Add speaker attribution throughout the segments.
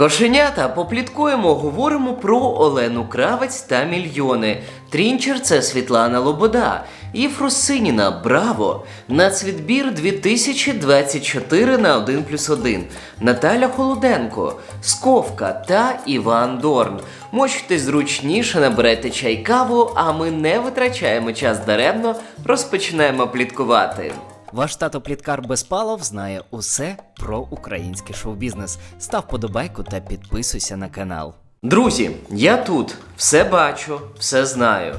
Speaker 1: Кошенята, попліткуємо, говоримо про Олену Кравець та мільйони. Трінчер це Світлана Лобода. І Фрусиніна, браво! Нацвідбір 2024 на 1 плюс 1. Наталя Холоденко, Сковка та Іван Дорн. Мочтесь зручніше, наберете чай каву, а ми не витрачаємо час даремно, розпочинаємо пліткувати.
Speaker 2: Ваш тато Пліткар Безпалов знає усе про український шоу-бізнес. Став подобайку та підписуйся на канал.
Speaker 1: Друзі, я тут все бачу, все знаю.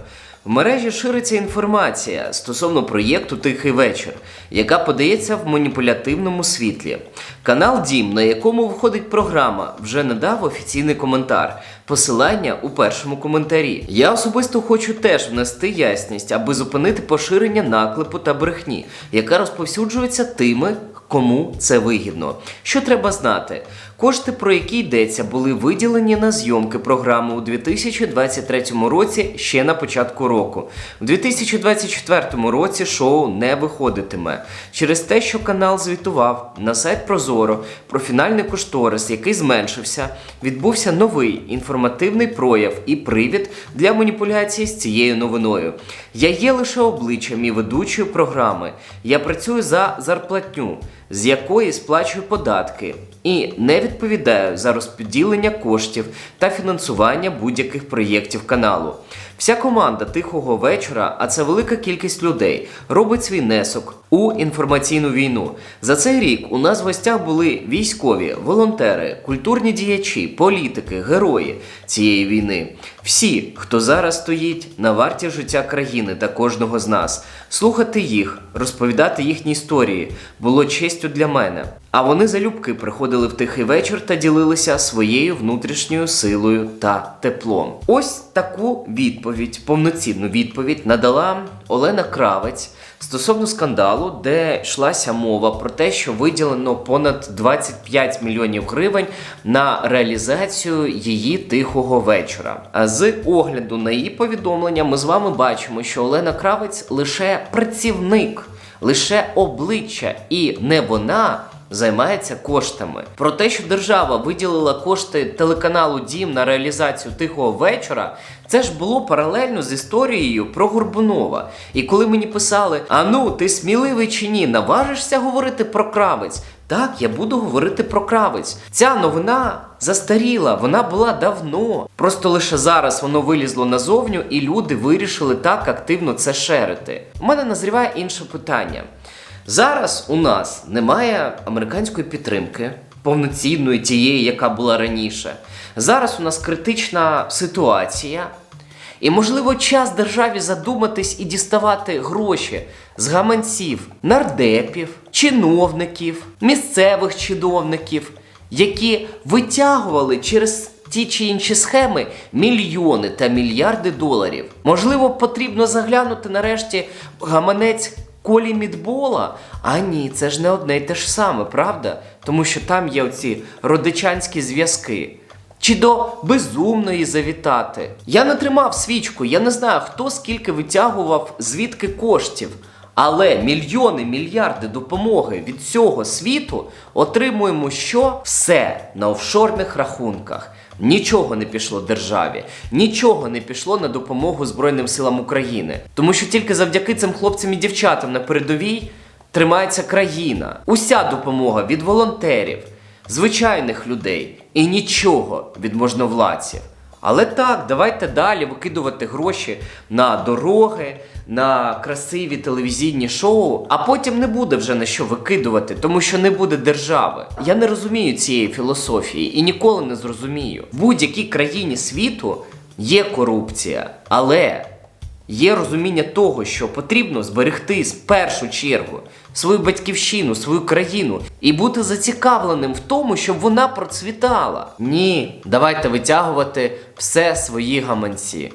Speaker 1: В мережі шириться інформація стосовно проєкту Тихий вечір, яка подається в маніпулятивному світлі. Канал Дім, на якому виходить програма, вже надав офіційний коментар. Посилання у першому коментарі. Я особисто хочу теж внести ясність, аби зупинити поширення наклепу та брехні, яка розповсюджується тими, кому це вигідно. Що треба знати? Кошти, про які йдеться, були виділені на зйомки програми у 2023 році ще на початку року. У 2024 році шоу не виходитиме через те, що канал звітував на сайт Прозоро про фінальний кошторис, який зменшився. Відбувся новий інформативний прояв і привід для маніпуляції з цією новиною. Я є лише обличчям і ведучою програми. Я працюю за зарплатню, з якої сплачую податки, і не відповідаю за розподілення коштів та фінансування будь-яких проєктів каналу. Вся команда тихого вечора, а це велика кількість людей, робить свій внесок у інформаційну війну. За цей рік у нас в гостях були військові, волонтери, культурні діячі, політики, герої цієї війни. Всі, хто зараз стоїть на варті життя країни та кожного з нас, слухати їх, розповідати їхні історії було честю для мене. А вони залюбки приходили в тихий вечір та ділилися своєю внутрішньою силою та теплом. Ось таку відповідь, повноцінну відповідь надала Олена Кравець стосовно скандалу, де йшлася мова про те, що виділено понад 25 мільйонів гривень на реалізацію її тихого вечора. А з огляду на її повідомлення, ми з вами бачимо, що Олена Кравець лише працівник, лише обличчя, і не вона. Займається коштами про те, що держава виділила кошти телеканалу Дім на реалізацію тихого вечора. Це ж було паралельно з історією про Горбунова. І коли мені писали: А ну, ти сміливий чи ні, наважишся говорити про кравець? Так, я буду говорити про кравець. Ця новина застаріла, вона була давно. Просто лише зараз воно вилізло назовню, і люди вирішили так активно це шерити. У мене назріває інше питання. Зараз у нас немає американської підтримки, повноцінної тієї, яка була раніше. Зараз у нас критична ситуація. І, можливо, час державі задуматись і діставати гроші з гаманців нардепів, чиновників, місцевих чиновників, які витягували через ті чи інші схеми мільйони та мільярди доларів. Можливо, потрібно заглянути нарешті гаманець Колі Мідбола? А ні, це ж не одне й те ж саме, правда? Тому що там є оці родичанські зв'язки. Чи до безумної завітати. Я не тримав свічку, я не знаю, хто скільки витягував звідки коштів. Але мільйони, мільярди допомоги від всього світу отримуємо що? Все на офшорних рахунках. Нічого не пішло державі, нічого не пішло на допомогу Збройним силам України. Тому що тільки завдяки цим хлопцям і дівчатам на передовій тримається країна. Уся допомога від волонтерів, звичайних людей і нічого від можновладців. Але так, давайте далі викидувати гроші на дороги, на красиві телевізійні шоу, а потім не буде вже на що викидувати, тому що не буде держави. Я не розумію цієї філософії і ніколи не зрозумію. В будь-якій країні світу є корупція, але Є розуміння того, що потрібно зберегти з першу чергу свою батьківщину, свою країну і бути зацікавленим в тому, щоб вона процвітала. Ні, давайте витягувати все свої гаманці.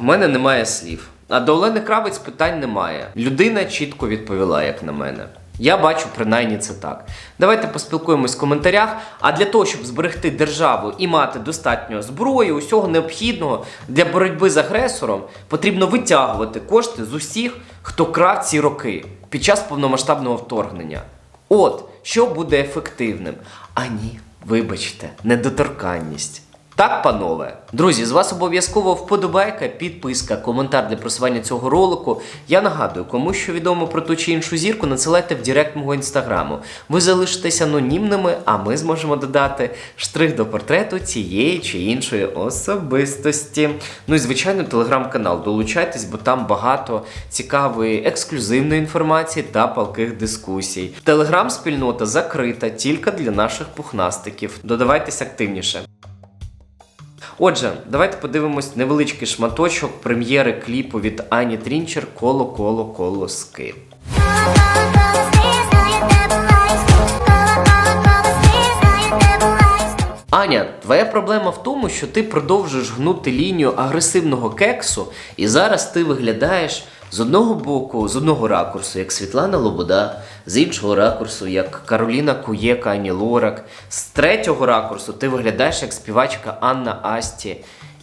Speaker 1: У мене немає слів. А до Олени Кравець питань немає. Людина чітко відповіла, як на мене. Я бачу принаймні це так. Давайте поспілкуємось в коментарях. А для того, щоб зберегти державу і мати достатньо зброї, усього необхідного для боротьби з агресором, потрібно витягувати кошти з усіх, хто крав ці роки під час повномасштабного вторгнення. От що буде ефективним. А ні, Вибачте, недоторканність. Так, панове. Друзі, з вас обов'язково вподобайка, підписка, коментар для просування цього ролику. Я нагадую, кому що відомо про ту чи іншу зірку, надсилайте в директ мого інстаграму. Ви залишитесь анонімними, а ми зможемо додати штрих до портрету цієї чи іншої особистості. Ну і звичайно, телеграм-канал. Долучайтесь, бо там багато цікавої ексклюзивної інформації та палких дискусій. Телеграм-спільнота закрита тільки для наших пухнастиків. Додавайтесь активніше. Отже, давайте подивимось невеличкий шматочок прем'єри кліпу від Ані Трінчер Коло коло колоски. Аня, твоя проблема в тому, що ти продовжуєш гнути лінію агресивного кексу, і зараз ти виглядаєш з одного боку, з одного ракурсу, як Світлана Лобода, з іншого ракурсу, як Кароліна Куєка, Ані Лорак, з третього ракурсу ти виглядаєш як співачка Анна Асті.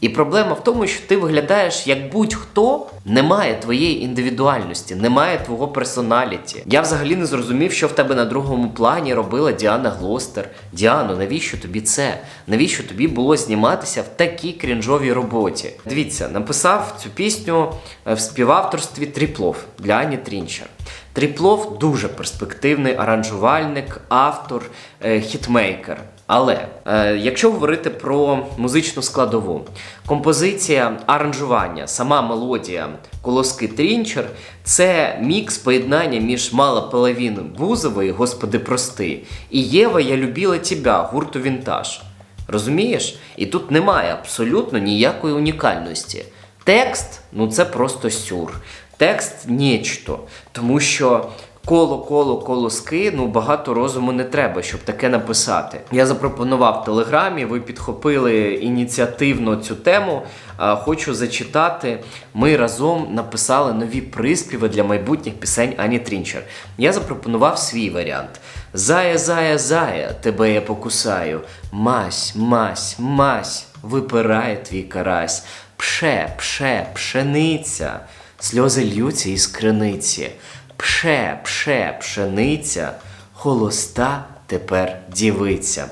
Speaker 1: І проблема в тому, що ти виглядаєш як будь-хто немає твоєї індивідуальності, немає твого персоналіті. Я взагалі не зрозумів, що в тебе на другому плані робила Діана Глостер. Діано, навіщо тобі це? Навіщо тобі було зніматися в такій крінжовій роботі? Дивіться, написав цю пісню е, в співавторстві Тріплов для Ані Трінчер. Тріплов дуже перспективний аранжувальник, автор, е, хітмейкер. Але е, якщо говорити про музичну складову, композиція аранжування, сама мелодія колоски Трінчер це мікс поєднання між Мала половину Бузової, Господи прости, і Єва Я любила тебя гурту Вінтаж. Розумієш? І тут немає абсолютно ніякої унікальності. Текст ну це просто сюр. Текст нічто. Тому що коло, коло, колоски, ну багато розуму не треба, щоб таке написати. Я запропонував в телеграмі, ви підхопили ініціативно цю тему. Хочу зачитати. Ми разом написали нові приспіви для майбутніх пісень Ані Трінчер. Я запропонував свій варіант. Зая, зая, зая, тебе я покусаю. Мась, мась, мась, випирає твій карась. Пше, пше, пшениця. Сльози льються із криниці. Пше, пше, пшениця, холоста тепер дівиця.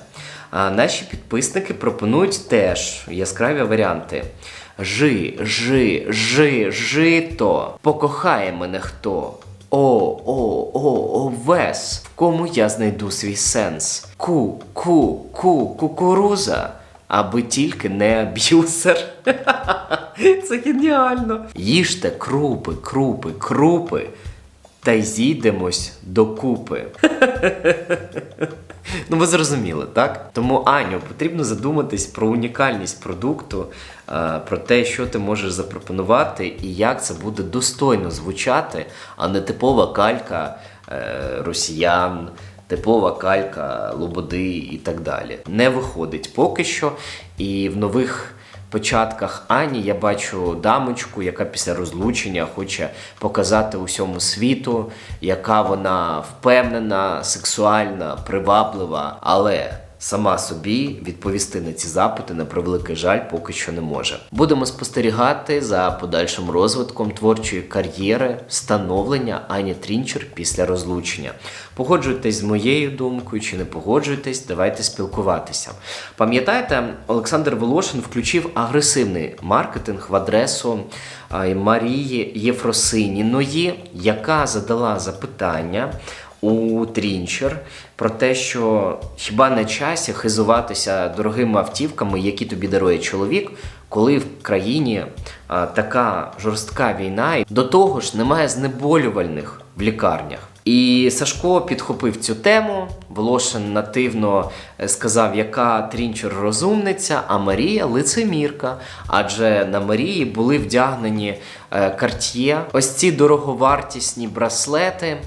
Speaker 1: А наші підписники пропонують теж яскраві варіанти. Жи, жи, жи, жито, покохає мене хто. О, о, о, овес, в кому я знайду свій сенс. Ку, ку, ку, кукуруза, аби тільки не аб'юсер. Це геніально. Їжте крупи, крупи, крупи, та й зійдемось докупи. Ну, ви зрозуміли, так? Тому, Аню, потрібно задуматись про унікальність продукту, е, про те, що ти можеш запропонувати і як це буде достойно звучати, а не типова калька е, росіян, типова калька Лободи і так далі. Не виходить поки що. І в нових початках Ані я бачу дамочку, яка після розлучення хоче показати усьому світу, яка вона впевнена, сексуальна, приваблива, але сама собі відповісти на ці запити на превеликий жаль поки що не може. Будемо спостерігати за подальшим розвитком творчої кар'єри, становлення Ані Трінчер після розлучення. Погоджуйтесь з моєю думкою чи не погоджуєтесь, давайте спілкуватися. Пам'ятаєте, Олександр Волошин включив агресивний маркетинг в адресу Марії Єфросиніної, яка задала запитання у Трінчер про те, що хіба на часі хизуватися дорогими автівками, які тобі дарує чоловік, коли в країні а, така жорстка війна, і до того ж немає знеболювальних в лікарнях. І Сашко підхопив цю тему. Волошин нативно е, сказав, яка Трінчер розумниця, а Марія лицемірка. Адже на Марії були вдягнені е, карт'є, ось ці дороговартісні браслети.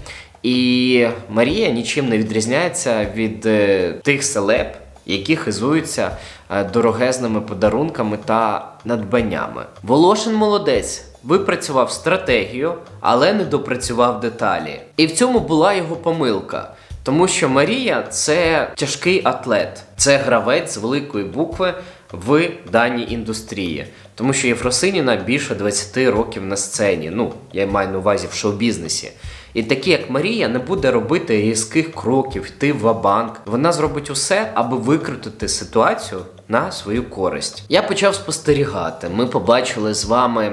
Speaker 1: І Марія нічим не відрізняється від е, тих селеб, які хизуються е, дорогезними подарунками та надбаннями. Волошин молодець. Випрацював стратегію, але не допрацював деталі. І в цьому була його помилка. Тому що Марія це тяжкий атлет, це гравець з великої букви в даній індустрії. Тому що Єфросиніна більше 20 років на сцені. Ну, я маю на увазі в шоу-бізнесі. І такі, як Марія, не буде робити різких кроків, йти в банк. Вона зробить усе, аби викрутити ситуацію на свою користь. Я почав спостерігати. Ми побачили з вами.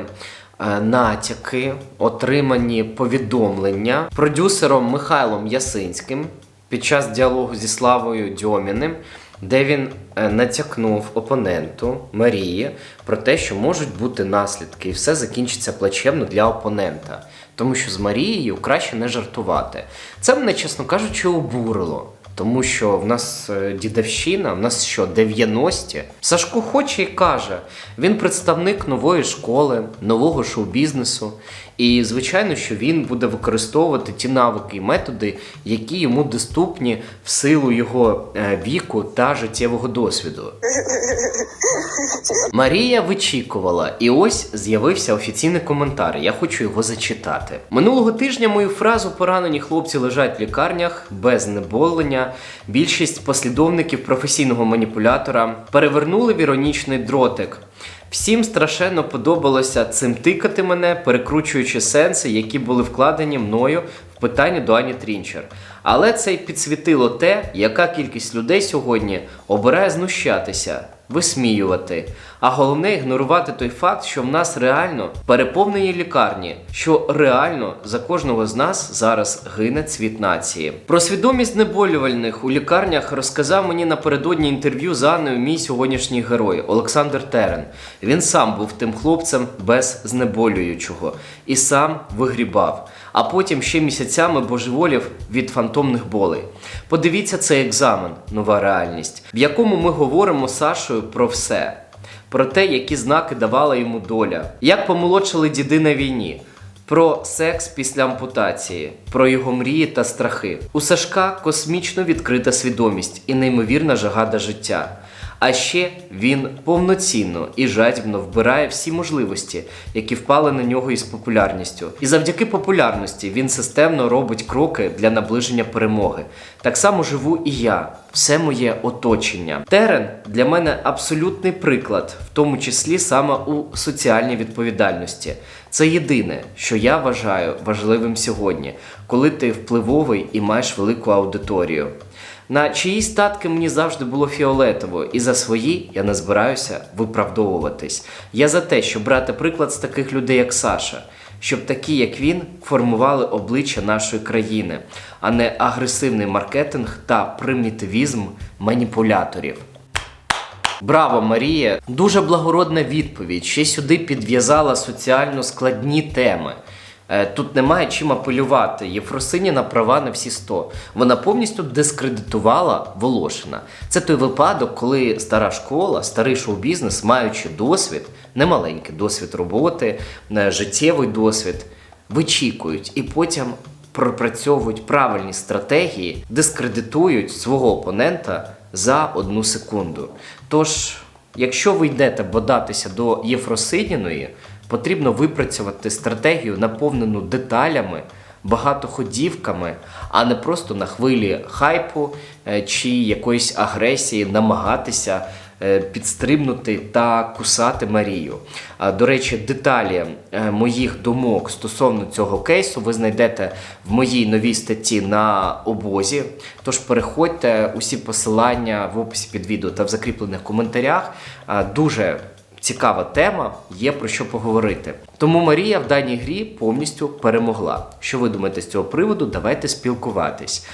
Speaker 1: е, Натяки, отримані повідомлення продюсером Михайлом Ясинським під час діалогу зі Славою Дьоміним, де він е, натякнув опоненту Марії про те, що можуть бути наслідки, і все закінчиться плачевно для опонента. Тому що з Марією краще не жартувати. Це мене, чесно кажучи, обурило. Тому що в нас е, дідовщина, в нас що, 90-ті? Сашко хоче і каже, він представник нової школи, нового шоу-бізнесу. І звичайно, що він буде використовувати ті навики і методи, які йому доступні в силу його е, віку та життєвого досвіду. Марія вичікувала, і ось з'явився офіційний коментар. Я хочу його зачитати. Минулого тижня мою фразу поранені хлопці лежать в лікарнях без знеболення. Більшість послідовників професійного маніпулятора перевернули в іронічний дротик. Всім страшенно подобалося цим тикати мене, перекручуючи сенси, які були вкладені мною в питання до Ані Трінчер. Але це й підсвітило те, яка кількість людей сьогодні обирає знущатися, висміювати, а головне ігнорувати той факт, що в нас реально переповнені лікарні, що реально за кожного з нас зараз гине цвіт нації. Про свідомість знеболювальних у лікарнях розказав мені напередодні інтерв'ю з Анною мій сьогоднішній герой Олександр Терен. Він сам був тим хлопцем без знеболюючого і сам вигрібав. А потім ще місяцями божеволів від фантомних болей. Подивіться цей екзамен, нова реальність, в якому ми говоримо Сашою про все про те, які знаки давала йому доля, як помолодшили діди на війні, про секс після ампутації, про його мрії та страхи. У Сашка космічно відкрита свідомість і неймовірна жага до життя. А ще він повноцінно і жадібно вбирає всі можливості, які впали на нього із популярністю. І завдяки популярності він системно робить кроки для наближення перемоги. Так само живу і я, все моє оточення. Терен для мене абсолютний приклад, в тому числі саме у соціальній відповідальності. Це єдине, що я вважаю важливим сьогодні, коли ти впливовий і маєш велику аудиторію. На чиїсь статки мені завжди було фіолетово, і за свої я не збираюся виправдовуватись. Я за те, щоб брати приклад з таких людей, як Саша, щоб такі, як він, формували обличчя нашої країни, а не агресивний маркетинг та примітивізм маніпуляторів. Браво, Марія! Дуже благородна відповідь. Ще сюди підв'язала соціально складні теми. Е, Тут немає чим апелювати. Єфросиніна права на всі 100. Вона повністю дискредитувала Волошина. Це той випадок, коли стара школа, старий шоу-бізнес, маючи досвід, немаленький досвід роботи, е, життєвий досвід, вичікують і потім пропрацьовують правильні стратегії, дискредитують свого опонента за одну секунду. Тож, якщо ви йдете бодатися до Єфросиніної, потрібно випрацювати стратегію, наповнену деталями, багатоходівками, а не просто на хвилі хайпу е, чи якоїсь агресії намагатися е, підстрибнути та кусати Марію. До речі, деталі е, моїх думок стосовно цього кейсу ви знайдете в моїй новій статті на обозі. Тож переходьте усі посилання в описі під відео та в закріплених коментарях. Дуже цікава тема, є про що поговорити. Тому Марія в даній грі повністю перемогла. Що ви думаєте з цього приводу? Давайте спілкуватись.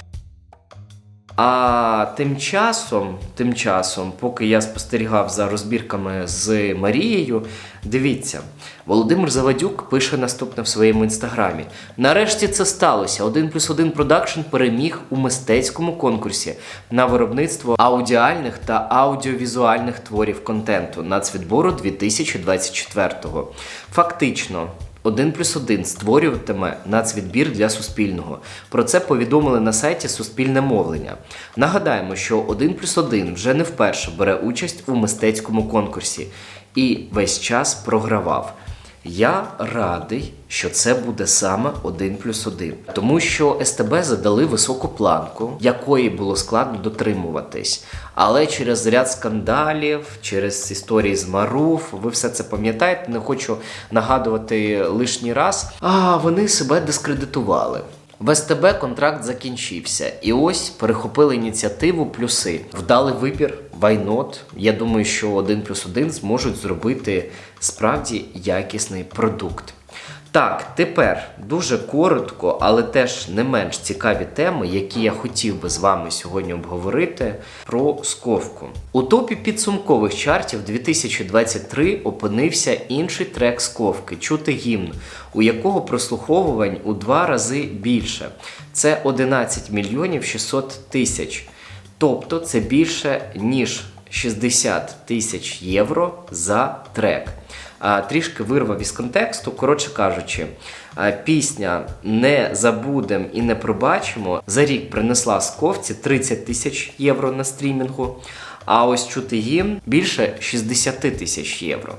Speaker 1: А тим часом, тим часом, поки я спостерігав за розбірками з Марією, дивіться, Володимир Завадюк пише наступне в своєму інстаграмі. Нарешті це сталося. 1 плюс 1 продакшн переміг у мистецькому конкурсі на виробництво аудіальних та аудіовізуальних творів контенту нацвідбору 2024-го. Фактично. 1 плюс 1 створюватиме нацвідбір для Суспільного. Про це повідомили на сайті Суспільне мовлення. Нагадаємо, що 1 плюс 1 вже не вперше бере участь у мистецькому конкурсі і весь час програвав. Я радий, що це буде саме 1 плюс 1, тому що СТБ задали високу планку, якої було складно дотримуватись. Але через ряд скандалів, через історії з Маруф, ви все це пам'ятаєте, не хочу нагадувати лишній раз. А вони себе дискредитували. В СТБ контракт закінчився, і ось перехопили ініціативу плюси. Вдали вибір, вайнот. Я думаю, що один плюс один зможуть зробити справді якісний продукт. Так, тепер дуже коротко, але теж не менш цікаві теми, які я хотів би з вами сьогодні обговорити про сковку. У топі підсумкових чартів 2023 опинився інший трек сковки Чути гімн, у якого прослуховувань у два рази більше. Це 11 мільйонів 600 тисяч. Тобто це більше ніж 60 тисяч євро за трек. Трішки вирвав із контексту. Коротше кажучи, пісня Не забудем і не пробачимо за рік принесла сковці 30 тисяч євро на стрімінгу. А ось чути гімн більше 60 тисяч євро.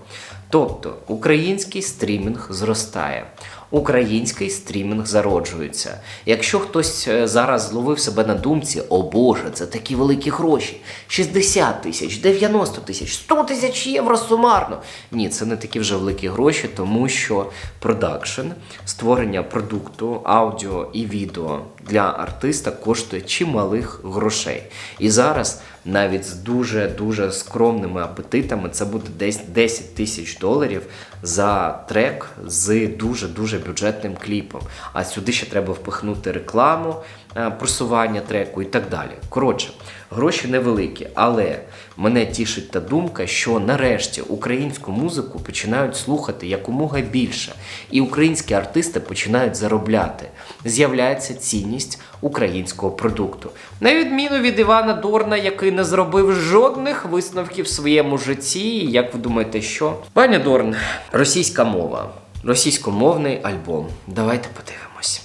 Speaker 1: Тобто український стрімінг зростає. Український стрімінг зароджується. Якщо хтось е, зараз зловив себе на думці, о Боже, це такі великі гроші: 60 тисяч, 90 тисяч, 100 тисяч євро сумарно. Ні, це не такі вже великі гроші, тому що продакшн, створення продукту, аудіо і відео для артиста коштує чималих грошей. І зараз навіть з дуже дуже скромними апетитами це буде десь 10 тисяч доларів за трек з дуже дуже бюджетним кліпом. А сюди ще треба впихнути рекламу, е, просування треку і так далі. Коротше, гроші невеликі, але мене тішить та думка, що нарешті українську музику починають слухати якомога більше, і українські артисти починають заробляти. З'являється цінність українського продукту. На відміну від Івана Дорна, який не зробив жодних висновків в своєму житті. Як ви думаєте, що? Пані Дорн, російська мова, російськомовний альбом. Давайте подивимось.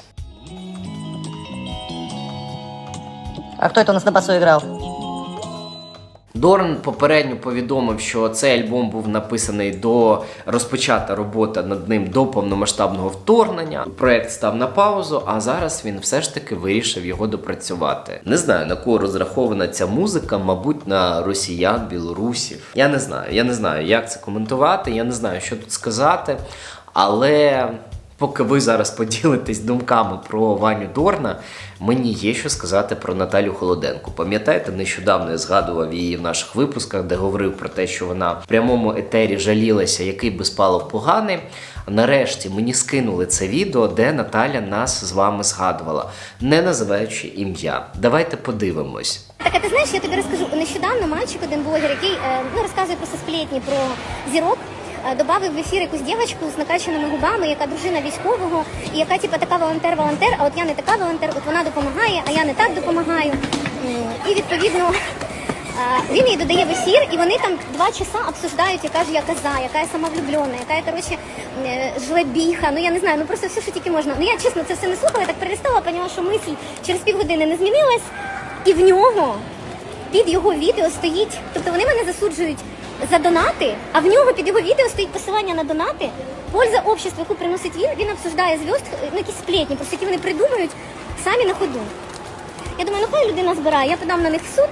Speaker 3: А кто это у нас на басу играл?
Speaker 1: Дорн попередньо повідомив, що цей альбом був написаний до розпочата робота над ним до повномасштабного вторгнення. Проект став на паузу, а зараз він все ж таки вирішив його допрацювати. Не знаю на кого розрахована ця музика, мабуть, на росіян, білорусів. Я не знаю. Я не знаю, як це коментувати. Я не знаю, що тут сказати, але. Поки ви зараз поділитесь думками про Ваню Дорна, мені є що сказати про Наталю Холоденко. Пам'ятаєте, нещодавно я згадував її в наших випусках, де говорив про те, що вона в прямому етері жалілася, який безпалов поганий. Нарешті мені скинули це відео, де Наталя нас з вами згадувала, не називаючи ім'я. Давайте подивимось.
Speaker 4: Так, а ти знаєш, я тобі розкажу. Нещодавно мальчик, один блогер, який е, ну, розказує просто сплетні про зірок, додав в ефір якусь дівчинку з накачаними губами, яка дружина військового, і яка типу, така волонтер-волонтер, а от я не така волонтер, от вона допомагає, а я не так допомагаю. І відповідно. е, Він її додає в ефір, і вони там два часа обсуждають, яка ж я коза, яка я самовлюблена, яка я коротше е, жлебіха. Ну я не знаю, ну просто все, що тільки можна. Ну я чесно це все не слухала, я так перелистала, поняла, що мисль через півгодини не змінилась, і в нього під його відео стоїть, тобто вони мене засуджують за донати, а в нього під його відео стоїть посилання на донати. Польза обществу, яку приносить він, він обсуждає зв'язк, ну якісь сплетні, просто які вони придумують самі на ходу. Я думаю, ну хай людина збирає, я подам на них в суд,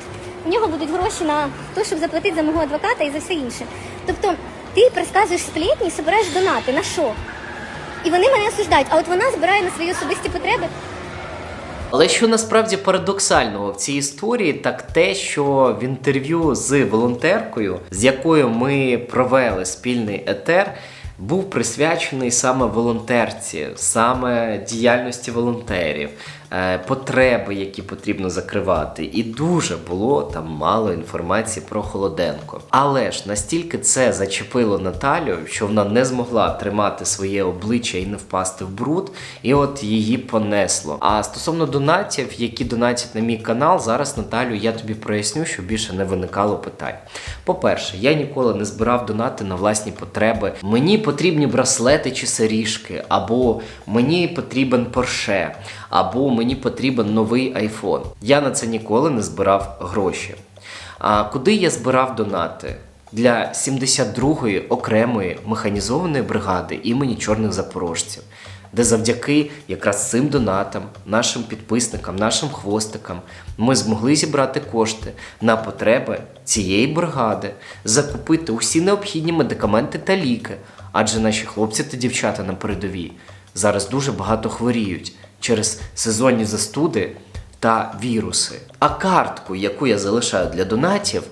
Speaker 4: у нього будуть гроші на те, щоб заплатити за мого адвоката і за все інше. Тобто ти розказуєш сплетні і збираєш донати. На що? І вони мене осуждають, а от вона збирає на свої особисті потреби
Speaker 1: Але що насправді парадоксального в цій історії, так те, що в інтерв'ю з волонтеркою, з якою ми провели спільний етер, був присвячений саме волонтерці, саме діяльності волонтерів, потреби, які потрібно закривати. І дуже було там мало інформації про Холоденко. Але ж настільки це зачепило Наталю, що вона не змогла тримати своє обличчя і не впасти в бруд, і от її понесло. А стосовно донатів, які донатять на мій канал, зараз Наталю я тобі проясню, щоб більше не виникало питань. По-перше, я ніколи не збирав донати на власні потреби. Мені потрібні браслети чи серіжки, або мені потрібен порше, або мені потрібен новий айфон. Я на це ніколи не збирав гроші. А куди я збирав донати? Для 72-ї окремої механізованої бригади імені чорних запорожців, де завдяки якраз цим донатам, нашим підписникам, нашим хвостикам, ми змогли зібрати кошти на потреби цієї бригади, закупити усі необхідні медикаменти та ліки, адже наші хлопці та дівчата на передовій зараз дуже багато хворіють. Через сезонні застуди та віруси. А картку, яку я залишаю для донатів,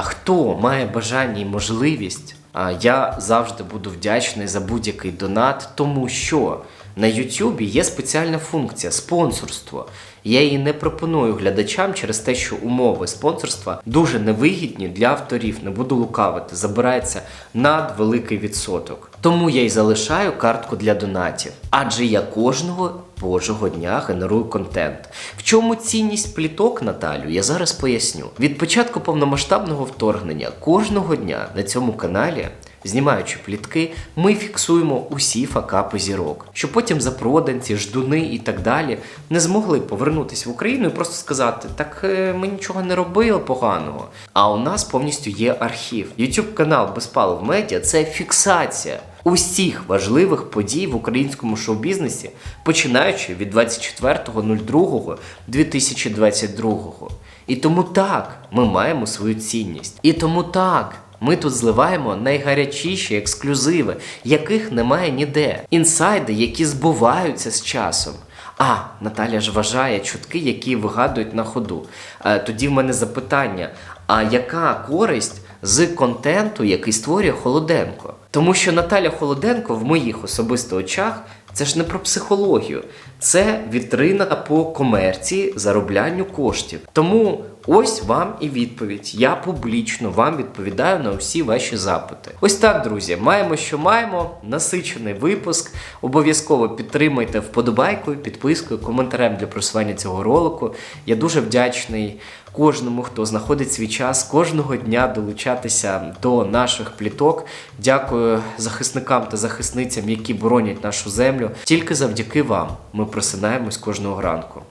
Speaker 1: хто має бажання і можливість, я завжди буду вдячний за будь-який донат, тому що на YouTube є спеціальна функція спонсорство. Я її не пропоную глядачам через те, що умови спонсорства дуже невигідні для авторів. Не буду лукавити, забирається надвеликий відсоток. Тому я й залишаю картку для донатів. Адже я кожного божого дня генерую контент. В чому цінність пліток, Наталю, я зараз поясню. Від початку повномасштабного вторгнення кожного дня на цьому каналі. Знімаючи плітки, ми фіксуємо усі факапи зірок, щоб потім запроданці, ждуни і так далі не змогли повернутися в Україну і просто сказати: так е, ми нічого не робили поганого. А у нас повністю є архів. YouTube канал Безпалов Медіа це фіксація усіх важливих подій в українському шоу-бізнесі, починаючи від 24.02.2022. І тому так ми маємо свою цінність. І тому так. Ми тут зливаємо найгарячіші ексклюзиви, яких немає ніде. Інсайди, які збуваються з часом. А, Наталя ж вважає чутки, які вигадують на ходу. Е, тоді в мене запитання: а яка користь з контенту, який створює Холоденко? Тому що Наталя Холоденко в моїх особисто очах це ж не про психологію, це вітрина по комерції, зароблянню коштів. Тому ось вам і відповідь. Я публічно вам відповідаю на усі ваші запити. Ось так, друзі, маємо, що маємо. Насичений випуск. Обов'язково підтримайте вподобайкою, підпискою, коментарем для просування цього ролику. Я дуже вдячний кожному, хто знаходить свій час кожного дня долучатися до наших пліток. Дякую захисникам та захисницям, які боронять нашу землю. Тільки завдяки вам ми просинаємось кожного ранку.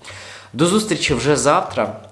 Speaker 1: До зустрічі вже завтра.